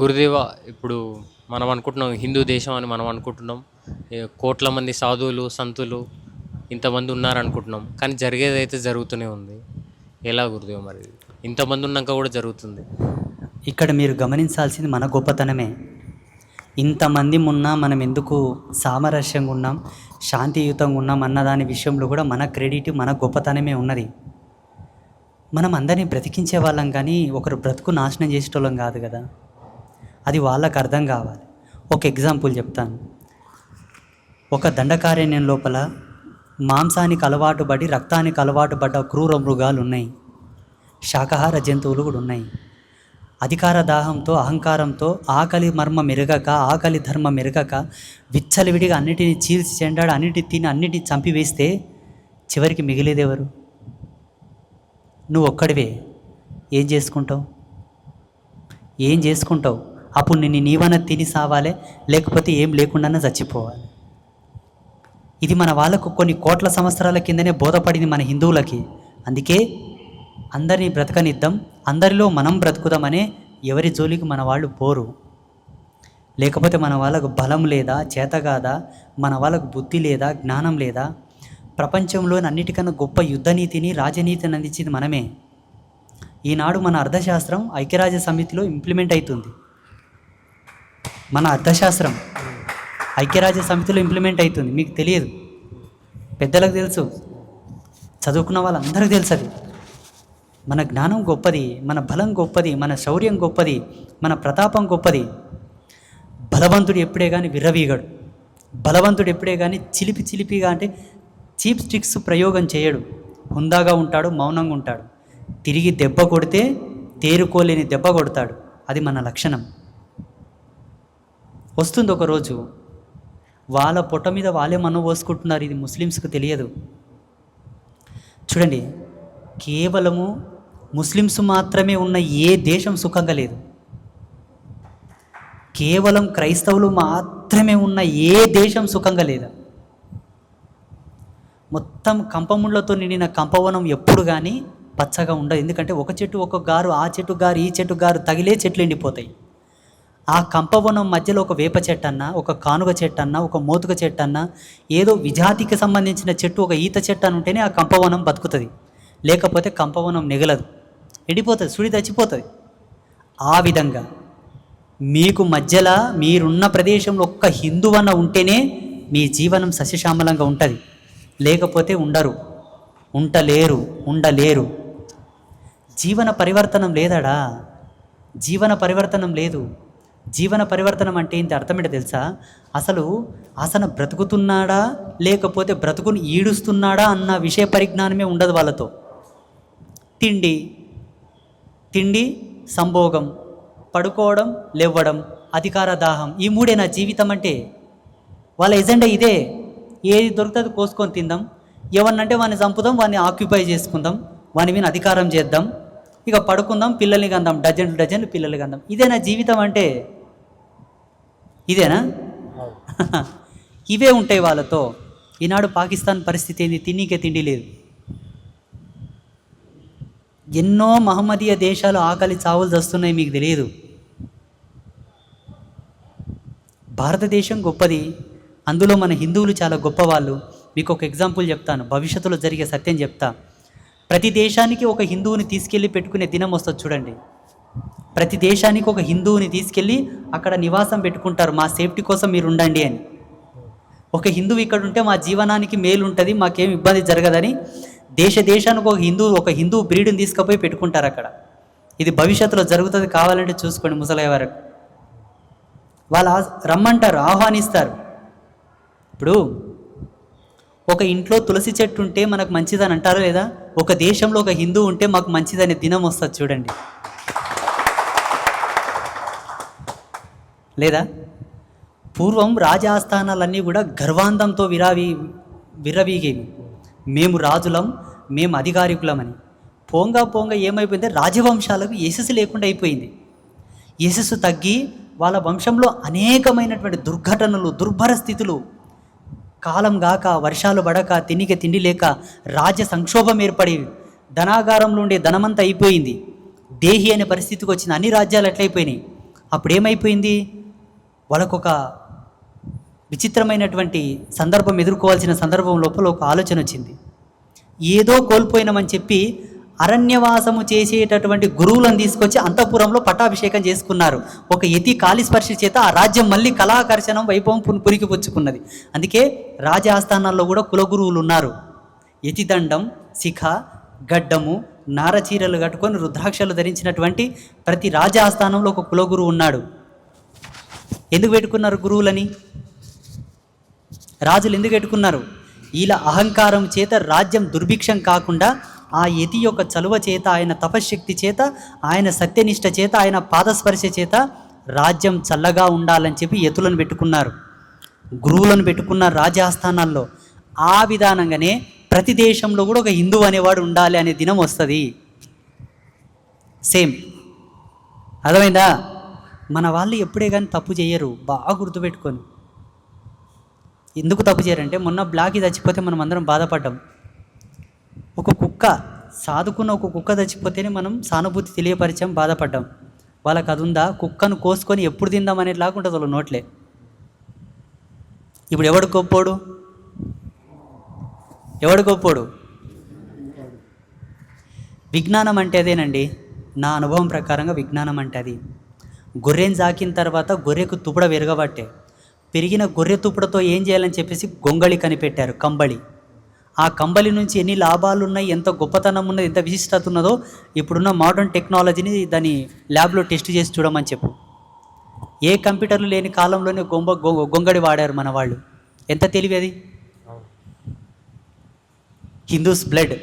గురుదేవ ఇప్పుడు మనం అనుకుంటున్నాం హిందూ దేశం అని మనం అనుకుంటున్నాం. కోట్ల మంది సాధువులు సంతులు ఇంతమంది ఉన్నారు అనుకుంటున్నాం కానీ జరిగేది అయితే జరుగుతూనే ఉంది. ఎలా గురుదేవ మరి? ఇంతమంది ఉన్నాక కూడా జరుగుతుంది. ఇక్కడ మీరు గమనించాల్సింది మన గొప్పతనమే. ఇంతమంది ఉన్నా మనం ఎందుకు సామరస్యంగా ఉన్నాం శాంతియుతంగా ఉన్నాం అన్నదాని విషయంలో కూడా మన క్రెడిట్ మన గొప్పతనమే ఉన్నది. మనం అందరినీ బ్రతికించే వాళ్ళం కానీ ఒకరు బ్రతుకు నాశనం చేసేటోళ్ళం కాదు కదా. అది వాళ్ళకు అర్థం కావాలి. ఒక ఎగ్జాంపుల్ చెప్తాను. ఒక దండకారణ్యం లోపల మాంసానికి అలవాటు పడి రక్తానికి అలవాటు పడ్డ క్రూర మృగాలు ఉన్నాయి శాకాహార జంతువులు కూడా ఉన్నాయి. అధికార దాహంతో అహంకారంతో ఆకలి మర్మ మెరగక ఆకలి ధర్మం మెరగక విచ్చలవిడిగా అన్నిటిని చీల్చి చెండాడు అన్నిటిని తిని అన్నిటిని చంపివేస్తే చివరికి మిగిలేదెవరు నువ్వు ఒక్కడివే. ఏం చేసుకుంటావు? ఏం చేసుకుంటావు? అప్పుడు నిన్ను నీవన తిని సావాలి లేకపోతే ఏం లేకుండానే చచ్చిపోవాలి. ఇది మన వాళ్ళకు కొన్ని కోట్ల సంవత్సరాల కిందనే బోధపడింది మన హిందువులకి. అందుకే అందరినీ బ్రతకనిద్దాం అందరిలో మనం బ్రతుకుదామనే ఎవరి జోలికి మన వాళ్ళు పోరు. లేకపోతే మన వాళ్ళకు బలం లేదా చేత కాదా మన వాళ్ళకు బుద్ధి లేదా జ్ఞానం లేదా? ప్రపంచంలోని అన్నిటికన్నా గొప్ప యుద్ధనీతిని రాజనీతిని అందించింది మనమే. ఈనాడు మన అర్థశాస్త్రం ఐక్యరాజ్య సమితిలో ఇంప్లిమెంట్ అవుతుంది. మన అర్థశాస్త్రం ఐక్యరాజ్య సమితిలో ఇంప్లిమెంట్ అవుతుంది. మీకు తెలియదు. పెద్దలకు తెలుసు. చదువుకున్న వాళ్ళందరికీ తెలుసు అది. మన జ్ఞానం గొప్పది మన బలం గొప్పది మన శౌర్యం గొప్పది మన ప్రతాపం గొప్పది. బలవంతుడు ఎప్పుడే కానీ విర్రవీగడు. బలవంతుడు ఎప్పుడే కానీ చిలిపి చిలిపిగా అంటే చీప్ స్టిక్స్ ప్రయోగం చేయడు. హుందాగా ఉంటాడు మౌనంగా ఉంటాడు. తిరిగి దెబ్బ కొడితే తేరుకోలేని దెబ్బ కొడతాడు. అది మన లక్షణం. వస్తుంది ఒకరోజు వాళ్ళ పొట్ట మీద వాళ్ళే మనం పోసుకుంటున్నారు ఇది ముస్లిమ్స్కి తెలియదు. చూడండి కేవలము ముస్లిమ్స్ మాత్రమే ఉన్న ఏ దేశం సుఖంగా లేదు. కేవలం క్రైస్తవులు మాత్రమే ఉన్న ఏ దేశం సుఖంగా లేదు? మొత్తం కంపముళ్ళతో నిండిన కంపవనం ఎప్పుడు కానీ పచ్చగా ఉండదు. ఎందుకంటే ఒక చెట్టు ఒక గారు ఆ చెట్టు గారు ఈ చెట్టు గారు తగిలే చెట్లు ఎండిపోతాయి. ఆ కంపవనం మధ్యలో ఒక వేప చెట్టు అన్న ఒక కానుగ చెట్టు అన్న ఒక మోతుక చెట్టు అన్న ఏదో విజాతికి సంబంధించిన చెట్టు ఒక ఈత చెట్టు అని ఉంటేనే ఆ కంపవనం బతుకుతుంది. లేకపోతే కంపవనం నిగలదు. ఎండిపోతుంది సుడి చచ్చిపోతుంది ఆ విధంగా మీకు మధ్యలో మీరున్న ప్రదేశంలో ఒక్క హిందువన్న ఉంటేనే మీ జీవనం సస్యశ్యామలంగా ఉంటుంది. లేకపోతే ఉండరు. ఉంటలేరు ఉండలేరు. జీవన పరివర్తనం లేదడా? జీవన పరివర్తనం లేదు. జీవన పరివర్తనం అంటే ఏంటి అర్థమేంటో తెలుసా? అసలు అసలు బ్రతుకుతున్నాడా? లేకపోతే బ్రతుకుని ఈడుస్తున్నాడా అన్న విషయ పరిజ్ఞానమే ఉండదు వాళ్ళతో. తిండి తిండి సంభోగం పడుకోవడం లేవ్వడం అధికార దాహం ఈ మూడే నా జీవితం అంటే. వాళ్ళ ఎజెండా ఇదే. ఏది దొరుకుతుంది కోసుకొని తిందాం. ఎవరినంటే వాడిని చంపుదాం వాడిని ఆక్యుపై చేసుకుందాం. వాని మీద అధికారం చేద్దాం. ఇక పడుకుందాం పిల్లల్ని కందాం డజన్లు డజన్లు పిల్లల్ని కందాం. ఇదే నా జీవితం అంటే? ఇదేనా? ఇవే ఉంటాయి వాళ్ళతో. ఈనాడు పాకిస్తాన్ పరిస్థితి ఏంది? తిన్నీకే తిండి లేదు. ఎన్నో మహమ్మదీయ దేశాలు ఆకలి చావులు చస్తున్నాయి మీకు తెలియదు. భారతదేశం గొప్పది. అందులో మన హిందువులు చాలా గొప్పవాళ్ళు. మీకు ఒక ఎగ్జాంపుల్ చెప్తాను. భవిష్యత్తులో జరిగే సత్యం చెప్తా. ప్రతి దేశానికి ఒక హిందువుని తీసుకెళ్ళి పెట్టుకునే దినం వస్తుంది చూడండి. ప్రతి దేశానికి ఒక హిందువుని తీసుకెళ్ళి అక్కడ నివాసం పెట్టుకుంటారు. మా సేఫ్టీ కోసం మీరు ఉండండి అని. ఒక హిందువు ఇక్కడ ఉంటే మా జీవనానికి మేలు ఉంటుంది మాకేం ఇబ్బంది జరగదని దేశ దేశానికి ఒక హిందూ ఒక హిందూ బ్రీడ్ని తీసుకుపోయి పెట్టుకుంటారు అక్కడ. ఇది భవిష్యత్తులో జరుగుతుంది కావాలంటే చూసుకోండి ముసలయ్య వరకు వాళ్ళు రమ్మంటారు ఆహ్వానిస్తారు. ఇప్పుడు ఒక ఇంట్లో తులసి చెట్టు ఉంటే మనకు మంచిదని అంటారా లేదా? ఒక దేశంలో ఒక హిందూ ఉంటే మాకు మంచిదనే దినం వస్తుంది చూడండి. లేదా? పూర్వం రాజాస్థానాలన్నీ కూడా గర్వాంధంతో విరావి విర్రవీగేవి. మేము రాజులం మేము అధికారికులమని. పోంగా పోంగా ఏమైపోయింది రాజవంశాలకు యశస్సు లేకుండా అయిపోయింది. యశస్సు తగ్గి వాళ్ళ వంశంలో అనేకమైనటువంటి దుర్ఘటనలు దుర్భర స్థితులు కాలం గాక వర్షాలు పడక తినిక తిండి లేక రాజ్య సంక్షోభం ఏర్పడి ధనాగారంలో ఉండే ధనమంతా అయిపోయింది. దేహి అనే పరిస్థితికి వచ్చిన అన్ని రాజ్యాలు ఎట్లయిపోయినాయి? అప్పుడు ఏమైపోయింది వాళ్ళకొక విచిత్రమైనటువంటి సందర్భం ఎదుర్కోవాల్సిన సందర్భం లోపల ఒక ఆలోచన వచ్చింది. ఏదో కోల్పోయినామని చెప్పి అరణ్యవాసము చేసేటటువంటి గురువులను తీసుకొచ్చి అంతఃపురంలో పట్టాభిషేకం చేసుకున్నారు. ఒక యతి కాలిస్పర్శ చేత ఆ రాజ్యం మళ్ళీ కళాకర్షణం వైభవం పురికిపుచ్చుకున్నది అందుకే రాజాస్థానాల్లో కూడా కులగురువులు ఉన్నారు. యతిదండం శిఖ గడ్డము నారచీరలు కట్టుకొని రుద్రాక్షలు ధరించినటువంటి ప్రతి రాజాస్థానంలో ఒక కులగురువు ఉన్నాడు. ఎందుకు పెట్టుకున్నారు గురువులని? రాజులు ఎందుకు పెట్టుకున్నారు? వీళ్ళ అహంకారం చేత రాజ్యం దుర్భిక్షం కాకుండా ఆ యతి యొక్క చలువ చేత ఆయన తపశ్శక్తి చేత ఆయన సత్యనిష్ట చేత ఆయన పాదస్పర్శ చేత రాజ్యం చల్లగా ఉండాలని చెప్పి యతులను పెట్టుకున్నారు. గురువులను పెట్టుకున్న రాజాస్థానాల్లో ఆ విధానంగానే ప్రతి దేశంలో కూడా ఒక హిందువు అనేవాడు ఉండాలి అనే దినం వస్తుంది. సేమ్. అర్థమైందా? మన వాళ్ళు ఎప్పుడే కానీ తప్పు చేయరు. బాగా గుర్తుపెట్టుకొని. ఎందుకు తప్పు చేయరంటే మొన్న బ్లాక్కి చచ్చిపోతే మనం అందరం బాధపడ్డాం. కుక్క సాదుకున్న ఒక కుక్క చచ్చిపోతేనే మనం సానుభూతి తెలియపరిచాం బాధపడ్డాం. వాళ్ళకి అది ఉందా కుక్కను కోసుకొని ఎప్పుడు తిందాం అనేది లాగుంటుంది వాళ్ళ నోట్లే. ఇప్పుడు ఎవడు గొప్పోడు? ఎవడు గొప్పోడు? విజ్ఞానం అంటే అదేనండి. నా అనుభవం ప్రకారంగా విజ్ఞానం అంటే అది. గొర్రెని జాకిన తర్వాత గొర్రెకు తుపడ విరగబట్టే. పెరిగిన గొర్రె తుపడతో ఏం చేయాలని చెప్పేసి గొంగళి కనిపెట్టారు కంబళి. ఆ కంబలి నుంచి ఎన్ని లాభాలు ఉన్నాయి ఎంత గొప్పతనం ఉన్నది ఎంత విశిష్టత ఉన్నదో ఇప్పుడున్న మోడర్న్ టెక్నాలజీని దాని ల్యాబ్లో టెస్ట్ చేసి చూడమని చెప్పు. ఏ కంప్యూటర్లు లేని కాలంలోనే గొంబ గొంగడి వాడారు మన వాళ్ళు ఎంత తెలివి అది? హిందూస్ బ్లడ్.